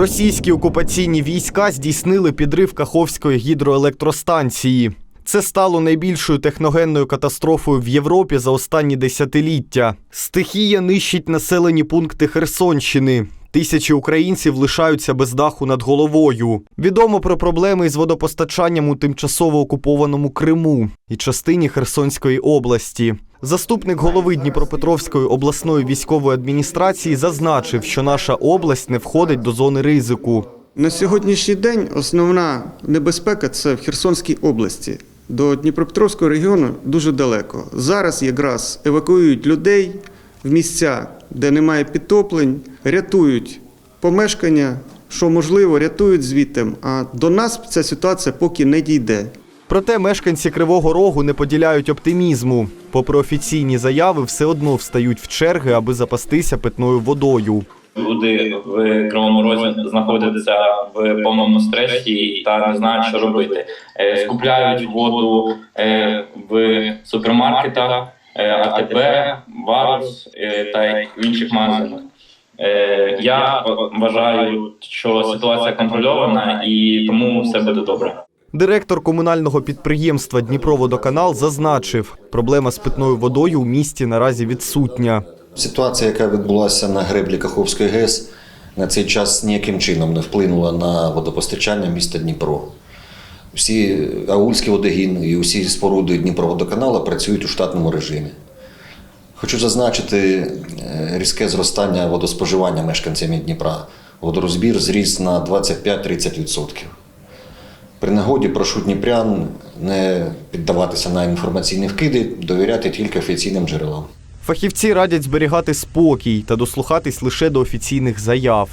Російські окупаційні війська здійснили підрив Каховської гідроелектростанції. Це стало найбільшою техногенною катастрофою в Європі за останні десятиліття. Стихія нищить населені пункти Херсонщини. Тисячі українців лишаються без даху над головою. Відомо про проблеми із водопостачанням у тимчасово окупованому Криму і частині Херсонської області. Заступник голови Дніпропетровської обласної військової адміністрації зазначив, що наша область не входить до зони ризику. На сьогоднішній день основна небезпека це в Херсонській області. До Дніпропетровського регіону дуже далеко. Зараз якраз евакуюють людей в місця, де немає підтоплень, рятують помешкання, що можливо, рятують звідти. А до нас ця ситуація поки не дійде. Проте мешканці Кривого Рогу не поділяють оптимізму. Попри офіційні заяви, все одно встають в черги, аби запастися питною водою. Люди в Кривому Розі знаходяться в повному стресі та не знають, що робити. Е, Скупляють воду е, в супермаркетах, е, АТБ, Варус та в інших магазинах. Я вважаю, що ситуація контрольована і тому все буде добре. Директор комунального підприємства Дніпроводоканал зазначив, проблема з питною водою у місті наразі відсутня. Ситуація, яка відбулася на греблі Каховської ГЕС, на цей час ніяким чином не вплинула на водопостачання міста Дніпро. Всі Аульський водогін і усі споруди Дніпроводоканалу працюють у штатному режимі. Хочу зазначити е, різке зростання водоспоживання мешканцями Дніпра. Водорозбір зріс на 25-30%. При нагоді прошу дніпрян не піддаватися на інформаційні вкиди, довіряти тільки офіційним джерелам. Фахівці радять зберігати спокій та дослухатись лише до офіційних заяв.